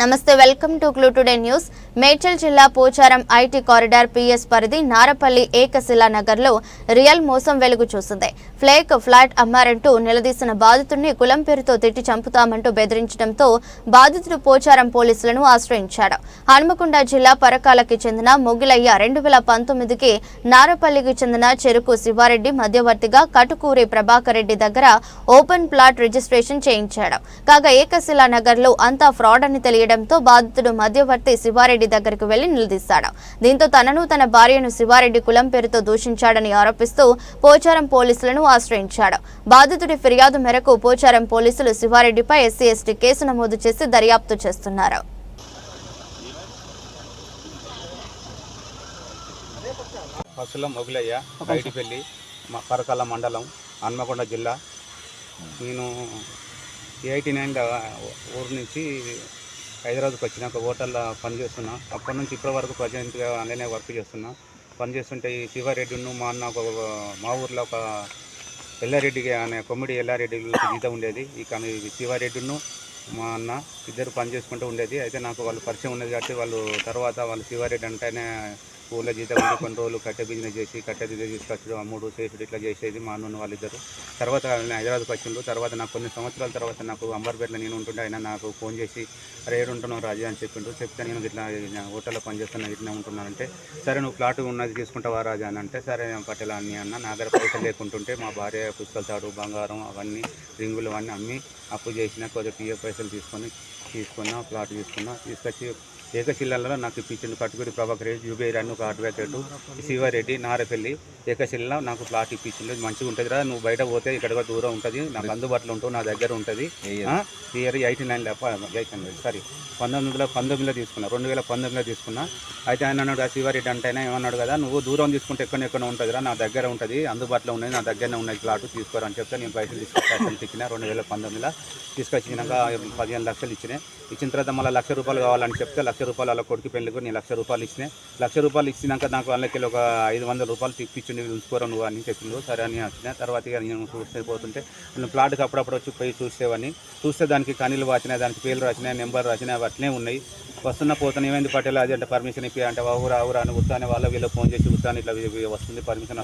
Namaste welcome to clue today news. Medchal జిల్లా Pocharam IT corridor PS పరిధి నారపల్లి ఏకశిలా నగర్లో real మోసం వెలుగు చూసింది. ఫ్లేక్ ఫ్లాట్ అమ్మారంటూ నిలదీసిన బాధితుడిని కులం పేరుతో తిట్టి చంపుతామంటూ బెదిరించడంతో బాధితుడు పోచారం పోలీసులను ఆశ్రయించాడు. హనుమకొండ జిల్లా పరకాలకి చెందిన మొగిలయ్య రెండు వేల పంతొమ్మిదికి నారపల్లికి చెందిన చెరుకు శివారెడ్డి మధ్యవర్తిగా కటుకూరి ప్రభాకర్ రెడ్డి దగ్గర ఓపెన్ ప్లాట్ రిజిస్ట్రేషన్ చేయించాడు. కాగా ఏకశిలా నగర్లో అంతా ఫ్రాడ్ అని తెలియడంతో బాధితుడు మధ్యవర్తి శివారెడ్డి దగ్గరకు వెళ్ళి నిలదీశాడు. దీంతో తనను తన భార్యను శివారెడ్డి కులం పేరుతో దూషించాడని ఆరోపిస్తూ పోచారం పోలీసులను ఆశ్రయించాడు. బాధితుడి ఫిర్యాదు మేరకు పోచారం పోలీసులు శివారెడ్డిపై ఎస్సీ ఎస్టీ కేసు నమోదు చేసి దర్యాప్తు చేస్తున్నారు. పసుల మొగులయ్య బయటిపల్లి మా పరకాల మండలం హన్మకొండ జిల్లా. నేను ఎయిటీ నైన్ ఊరు నుంచి హైదరాబాద్కి వచ్చిన ఒక హోటల్లో పనిచేస్తున్నా అప్పటి నుంచి ఇప్పటి వరకు ప్రజెంట్గా అలానే వర్క్ చేస్తున్నా. పనిచేస్తుంటే ఈ శివారెడ్డిను మా అన్న ఒక మా ఊర్లో ఒక ఎల్లారెడ్డి అనే కొమ్మిడి ఎల్లారెడ్డి గీత ఉండేది. ఇక శివారెడ్డిను మా అన్న ఇద్దరు పని చేసుకుంటూ ఉండేది. అయితే నాకు వాళ్ళు పరిచయం ఉన్నది కాబట్టి వాళ్ళు తర్వాత వాళ్ళు శివారెడ్డి అంటేనే ఊళ్ళో జీతం ఉండి కొన్ని రోజులు కట్టె బిజినెస్ చేసి కట్టె బిజినెస్ తీసుకొచ్చడం అమ్ముడు చేసుడు ఇట్లా చేసేది మా అన్న వాళ్ళిద్దరు. తర్వాత నేను హైదరాబాద్కి వచ్చిండు తర్వాత నాకు కొన్ని సంవత్సరాల తర్వాత నాకు అంబర్పేటలో నేను ఉంటుండే. ఆయన నాకు ఫోన్ చేసి అరే ఏడు ఉంటున్నావు రాజా అని చెప్పిండు చెప్తే నేను ఇట్లా హోటల్లో పనిచేస్తున్నా ఇట్లా ఉంటున్నానంటే సరే నువ్వు ప్లాట్ ఉన్నది తీసుకుంటావా రాజా అని అంటే సరే నేను పట్టేలా అని అన్న నా దగ్గర పైసలు లేకుంటుంటే మా భార్య పుస్తకాలు తాడు బంగారం అవన్నీ రింగులు అవన్నీ అమ్మి అప్పు చేసిన కొద్దిగా పిఎఫ్ పైసలు తీసుకొని తీసుకున్నా ప్లాట్ తీసుకున్నా తీసుకొచ్చి ఏకశిల్లలో నాకు ఇప్పించిండు. కట్టుకుడి ప్రభాకర్ రెడ్డి అని ఒక అడ్వకేట్ శివారెడ్డి నారపల్లి ఏకశిలలో నాకు ప్లాట్ ఇప్పించిండు. ఇది మంచిగా ఉంటుంది రా నువ్వు బయట పోతే ఇక్కడ కూడా దూరం ఉంటుంది. నాకు అందుబాటులో ఉంటావు నా దగ్గర ఉంటుంది. ఇయర్ ఎయిటీ నైన్ సారీ పంతొమ్మిదిలో పంతొమ్మిదిలో తీసుకున్నా రెండు వేల పంతొమ్మిదిలో తీసుకున్నా. అయితే ఆయన అన్నాడు ఆ శివారెడ్డి అంటే ఆయన ఏమన్నాడు కదా నువ్వు దూరం తీసుకుంటే ఎక్కడ ఎక్కడ ఉంటుందిరా నా దగ్గర ఉంటుంది అందుబాటులో ఉన్నది నా దగ్గరనే ఉన్నది ప్లాట్ తీసుకోరా అని చెప్తే నేను పైసలు తీసుకొచ్చి పైసలు ఇచ్చిన రెండు వేల పంతొమ్మిదిలో తీసుకొచ్చినాక పదిహేను లక్షలు ఇచ్చినాయి ఇచ్చిన తర్వాత మళ్ళీ లక్ష రూపాయలు కావాలని చెప్తే లక్ష రూపాయలు వాళ్ళ కొడుకు పెళ్ళికి నేను లక్ష రూపాయలు ఇచ్చినాయి లక్ష రూపాయలు ఇచ్చినాక నాకు వాళ్ళకి ఒక ఐదు వందల రూపాయలు తిప్పించింది ఉంచుకోరా నువ్వు అని చెప్పిండు సరే అని వచ్చిన. తర్వాత ఇక నేను చూస్తే పోతుంటే నేను ప్లాట్కి అప్పుడప్పుడు వచ్చి పోయి చూసేవాడిని చూస్తే దానికి కనీలు వాచినాయి దానికి పేర్లు రాసినాయి నెంబర్ రాసినాయి అట్లే ఉన్నాయి. వస్తున్న పోతున్న ఏమైంది? పటేల్ అది అంటే పర్మిషన్ ఇప్పి అంటే ఊరా ఊరా అని ఉత్తానే వాళ్ళ వీళ్ళు ఫోన్ చేసి ఉత్తాను ఇట్లా వస్తుంది పర్మిషన్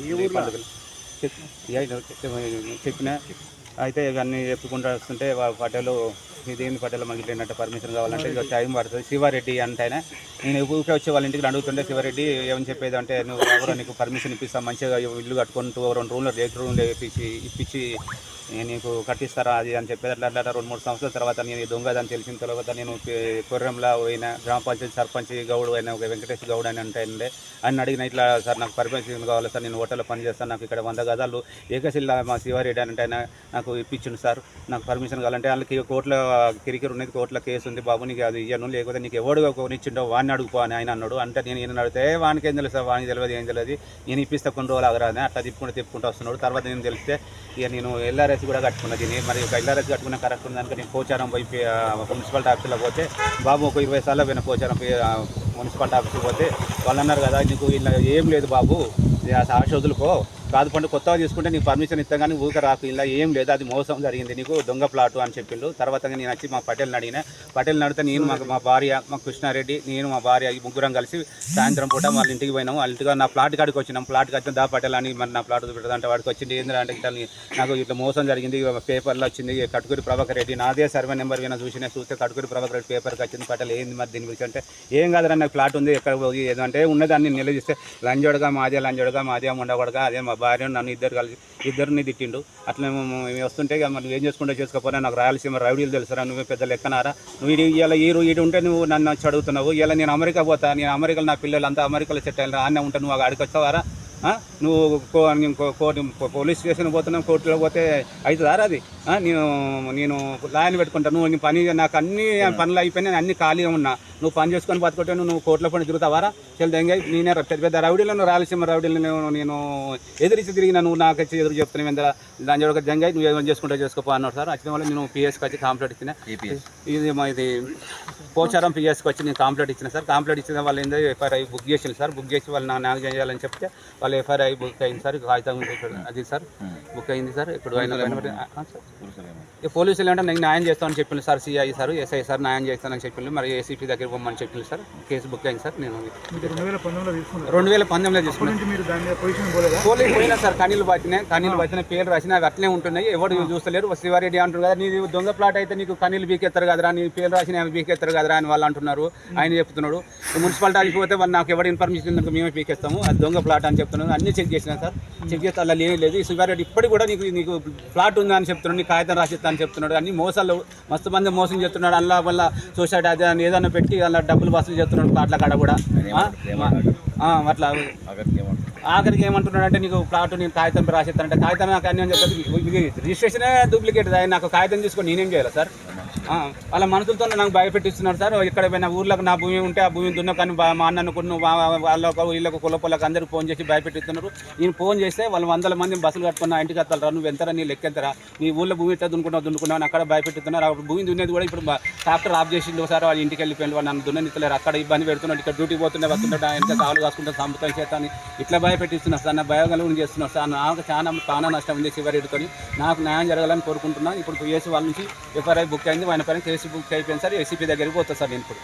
చెప్పిన అయితే ఇవన్నీ చెప్పుకుంటూ వస్తుంటే పటేలు ఇదేంది పటేల్ మాకు ఇట్లా పర్మిషన్ కావాలంటే ఇక టైం పడుతుంది. శివారెడ్డి అంటే ఆయన. నేను ఊరికే వచ్చి వాళ్ళ ఇంటికి అడుగుతుంటే శివారెడ్డి ఏమని చెప్పేది అంటే నువ్వు ఎవరో నీకు పర్మిషన్ ఇప్పిస్తా మంచిగా ఇల్లు కట్టుకుంటూ రెండు రూమ్లో రేట్ రూమ్లో ఇప్పించి ఇప్పించి నేను నీకు కట్టిస్తారా అది అని చెప్పేది అట్లా అట్లా రెండు మూడు సంవత్సరాల తర్వాత నేను దొంగదని అని తెలిసిన తర్వాత నేను కొర్రంలో పోయిన గ్రామ పంచాయతీ సర్పంచ్ గౌడ్ అయిన ఒక వెంకటేష్ గౌడ్ అని అంటే ఆయన అడిగిన ఇట్లా సార్ నాకు పర్మిషన్ కావాలి సార్ నేను హోటల్లో పనిచేస్తాను నాకు ఇక్కడ వంద గదాలు ఏకశిల్లా మా శివారెడ్డి అని అంటే ఆయన నాకు ఇప్పించిండు సార్ నాకు పర్మిషన్ కావాలంటే వాళ్ళకి కోర్టులో కిరికిరి ఉన్నది కోర్టులో కేసు ఉంది బాబు నీకు అది ఇయ్యను లేకపోతే నీకు ఎవడు కొనిచ్చిండో వాడిని అడుగుపో అని ఆయన అన్నాడు. అంటే నేను ఈయన అడిగితే వానికి ఏం తెలుసు వానికి తెలియదు ఏం తెలియదు నేను ఇప్పిస్తే కొన్ని రోజులు ఆగరాదని అట్లా తిప్పుకుంటూ తిప్పుకుంటూ వస్తున్నాడు. తర్వాత నేను తెలిస్తే ఇక నేను ఎల్ఆర్ఎస్ కూడా కట్టుకున్నది. దీన్ని మరి ఒక ఎల్ఆర్ఎస్ కట్టుకున్న కరెక్ట్ ఉందనుక నేను పోచారం పోయి మున్సిపల్ మున్సిపాలిటీ ఆఫీస్లో పోతే బాబు ఒక ఇరవై సార్లు పోయిన పోచారం మున్సిపల్ మున్సిపాలిటీ ఆఫీస్కి పోతే వాళ్ళు అన్నారు కదా నీకు ఇలా ఏం లేదు బాబు ఇది ఆ ఆశ వదులుకో కాదు పండు కొత్తగా తీసుకుంటే నీకు పర్మిషన్ ఇస్తాం కానీ ఊరిక రాకు ఇలా ఏం లేదు అది మోసం జరిగింది నీకు దొంగ ప్లాటు అని చెప్పిండు. తర్వాత నేను వచ్చి మా పటేల్ని అడిగిన. పటేల్ని అడిగితే నేను మాకు మా భార్య మా కృష్ణారెడ్డి నేను మా భార్య ముగ్గురం కలిసి సాయంత్రం పూట వాళ్ళ ఇంటికి పోయినాము. వాళ్ళ ఇంటికి నా ప్లాట్ కాడికి వచ్చినాం. ప్లాట్కి వచ్చిన దా పటేల్ అని మరి నా ప్లాట్ చూపెడతా వాడికి వచ్చింది ఏంటంటే ఇట్లా నాకు ఇట్లా మోసం జరిగింది పేపర్లో వచ్చింది కటుకూరి ప్రభాకర్ రెడ్డి నాదే సర్వే నెంబర్ వినా చూసిన చూస్తే కటుకూరి ప్రభాకర్ రెడ్డి పేపర్కి వచ్చింది పటేల్ ఏంది మరి దీని గురించి అంటే ఏం కాదు నాకు ప్లాట్ ఉంది ఎక్కడ పోయి ఏదంటే ఉన్నదాన్ని నిలదీస్తే లంజోడగా మాదే లంజోడగా మాదే ఉండకూడగా అదే మా భార్య నన్ను ఇద్దరు కలిసి ఇద్దరిని తిట్టిండు. అట్లా మేము మేము వస్తుంటే ఇక ఏం చేసుకుంటూ చేసుకోపోయినా నాకు రాయలసీమ రౌడీలు తెలుసురా నువ్వే పెద్ద లెక్కనారా? నువ్వు ఇది ఇలా ఈరు ఇటు ఉంటే నువ్వు నన్ను చదువుతున్నావు ఇలా నేను అమెరికా పోతా నేను అమెరికాలో నా పిల్లలు అంతా అమెరికాలో సెట్ అయినా ఆనే ఉంటే నువ్వు అక్కడికి వచ్చావారా? నువ్వు కోర్టు పోలీస్ స్టేషన్ పోతున్నావు కోర్టులో పోతే అవుతుందారా అది? నేను నేను లాయన్ పెట్టుకుంటా. నువ్వు నీ పని నాకు అన్ని పనులు అయిపోయినాయి నేను అన్ని ఖాళీగా ఉన్నా. నువ్వు పని చేసుకొని బతుకుంటే నువ్వు కోట్ల పని తిరుగుతావారా చెల్లి దెంగ నేనే పెద్ద పెద్ద రౌడీలను రాయలసీమ రౌడీలను నేను- ఎదిరించి తిరిగిన నువ్వు నాకు వచ్చి ఎదురు చెప్తున్నావు ఎంత దాని ఒక జంగ నువ్వు ఏమైనా చేసుకుంటా చేసుకోపో అన్నాడు సార్. వచ్చిన వల్ల నేను పిఎస్కి వచ్చి కాంప్లీట్ ఇచ్చిన. ఇది మా ఇది పోచారం పిఎస్కి వచ్చి నేను కాంప్లీట్ ఇచ్చిన సార్. కాంప్లీట్ ఇచ్చిన వాళ్ళు ఏంటో ఎఫ్ఐఆర్ బుక్ చేసింది సార్. బుక్ చేసి వాళ్ళు నాకు నాకు చేయాలని చెప్తే వాళ్ళు ఎఫ్ఐఆర్ బుక్ అయింది సార్. కాగితం అది సార్ బుక్ అయింది సార్. ఇప్పుడు ఆయన పైన- ఆ, సార్. ఈ పోలీసులు ఏంటంటే నేను న్యాయం చేస్తామని చెప్పింది sir CI sir SI sir న్యాయం చేస్తానని చెప్పింది మరి ఏసీపీ దగ్గర పోమని చెప్పింది సార్. కేసు బుక్ అయింది సార్. నేను రెండు వేల పంతొమ్మిదిలో తీసుకున్నారు? రెండు వేల పంతొమ్మిదిలో తీసుకున్నాను పోలీసు పోయినా సార్ కనీళ్ళు పట్టినాయి కనీళ్ళు పట్టిన పేర్లు రాసినా అవి అట్లే ఉంటున్నాయి. ఎవరు చూస్తలేరు. శివారెడ్డి అంటారు కదా నీది దొంగ ప్లాట్ అయితే నీకు కనీళ్ళు బీకెత్తారు కదరా నీ పేర్లు రాసిన అవి బీకెత్తారు కదరా అని వాళ్ళు అంటున్నారు. ఆయన చెప్తున్నాడు. మున్సిపాలిటీకి పోతే వాళ్ళు నాకు ఎవరు ఇన్ఫర్మేషన్ ఇస్తుందో మేమే పీకేస్తాము అది దొంగ ప్లాట్ అని చెప్తున్నాను అన్నీ చెక్ చేసినా సార్. చెక్ చేస్తే అలా లేని లేదు. ఈ శివారెడ్డి ఇప్పటికి కూడా నీకు నీకు ప్లాట్ ఉందా అని చెప్తున్నాడు. నీ కాగితం రాసిస్తా అని చెప్తున్నాడు. అన్ని మోసాలు మస్తు మంది మోసం చేస్తున్నాడు. అలా వల్ల సోసైటీ అదే అని ఏదైనా పెట్టి అలా డబ్బులు వసూలు చేస్తున్నాడు ప్లాట్ల కాడ కూడా. అట్లా. ఆఖరికి ఏమంటున్నాడు అంటే నీకు ప్లాట్ నేను కాగితం రాసిస్తానంటే కాగితం నాకు అన్ని అని చెప్పి ఇది రిజిస్ట్రేషనే డూప్లికేట్. నాకు కాగితం తీసుకొని నేనేం చేయాలి సార్? వాళ్ళ మనుషులతో నాకు భయపెట్టిస్తున్నారు సార్. ఇక్కడ పోయిన ఊర్లకు నా భూమి ఉంటే ఆ భూమిని దున్న కానీ మా అన్నను కొన్ని వాళ్ళకు వీళ్ళకు కులపొలకు అందరికి ఫోన్ చేసి భయపెట్టిస్తున్నారు నేను ఫోన్ చేస్తే వాళ్ళు వందల మంది బస్సులు కట్టుకున్న ఇంటికి వస్తారు నువ్వు ఎంతరా నీ లెక్కెంతరా నీ ఊళ్ళో భూమి ఎట్లా దున్నుకున్నావు దున్నుకున్నావు అక్కడ భయపెట్టుతున్నారు అప్పుడు భూమి దున్నేది కూడా ఇప్పుడు ట్రాక్టర్ ఆఫ్ చేసిండు సార్ వాళ్ళ ఇంటికి వెళ్ళిపోయింది వాళ్ళు నన్ను దున్ననిస్తలేరు అక్కడ ఇబ్బంది పెడుతున్నాడు ఇక్కడ డ్యూటీ పోతుండే వస్తుంటే ఎంత కాలు కాసుకుంటే సంపుతాయి చేస్తాను. ఇట్లా భయపెట్టిస్తున్నారు సార్. నా భయగలను చేస్తున్నారు సార్. నాకు చాలా ప్రాణ నష్టం ఉంది శివరెడ్డితోని నాకు న్యాయం జరగాలని కోరుకుంటున్నాను. ఇప్పుడు ఏసీ వాళ్ళ నుంచి ఎఫ్ఆర్ఐ బుక్ అయింది. ఆయన పైన కేసు బుక్ అయిపోయింది సార్ ఏసీపీ దగ్గరికి పోతా సార్ నేను ఇప్పుడు